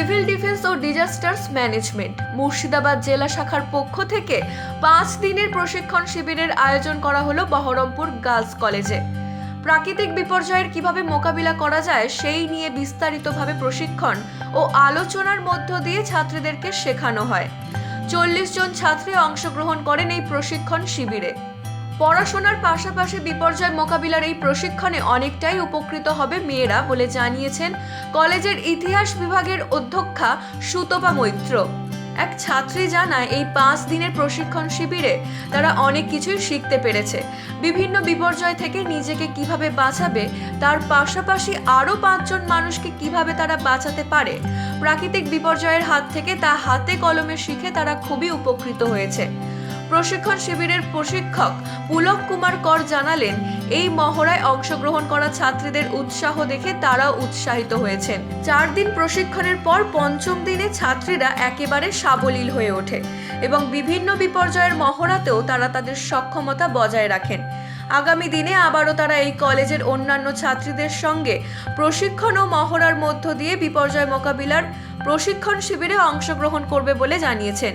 Civil defence ও disasters management Murshidabad জেলা শাখার পক্ষ থেকে পাঁচ দিনের প্রশিক্ষণ শিবিরের আয়োজন করা হলো বহরমপুর গার্লস কলেজে। প্রাকৃতিক বিপর্যয়ের কীভাবে মোকাবিলা করা যায় সেই নিয়ে বিস্তারিতভাবে প্রশিক্ষণ ও আলোচনার মধ্য দিয়ে ছাত্রীদেরকে শেখানো হয়। চল্লিশ জন ছাত্রী অংশগ্রহণ করেন এই প্রশিক্ষণ শিবিরে। পড়াশোনার পাশাপাশি বিপর্যয় মোকাবিলার এই প্রশিক্ষণে অনেকটাই উপকৃত হবে মেয়েরা বলে জানিয়েছেন কলেজের ইতিহাস বিভাগের অধ্যক্ষা সুতপা মৈত্র। এক ছাত্রী জানায়, এই পাঁচ দিনের প্রশিক্ষণ শিবিরে তারা অনেক কিছুই শিখতে পেরেছে। বিভিন্ন বিপর্যয় থেকে নিজেকে কীভাবে বাঁচাবে, তার পাশাপাশি আরও পাঁচজন মানুষকে কীভাবে তারা বাঁচাতে পারে, প্রাকৃতিক বিপর্যয়ের হাত থেকে তা হাতে কলমে শিখে তারা খুবই উপকৃত হয়েছে। প্রশিক্ষণ শিবিরের প্রশিক্ষক পুলক কুমার কর জানালেন, এই মহড়ায় অংশগ্রহণ করা ছাত্রীদের উৎসাহ দেখে তারাও উৎসাহিত হয়েছেন। চার দিন প্রশিক্ষণের পর পঞ্চম দিনে ছাত্রীরা একেবারে সাবলীল হয়ে ওঠে এবং বিভিন্ন বিপর্যয়ের মহড়াতেও তারা তাদের সক্ষমতা বজায় রাখেন। আগামী দিনে আবারও তারা এই কলেজের অন্যান্য ছাত্রীদের সঙ্গে প্রশিক্ষণ ও মহড়ার মধ্য দিয়ে বিপর্যয় মোকাবিলার প্রশিক্ষণ শিবিরে অংশগ্রহণ করবে বলে জানিয়েছেন।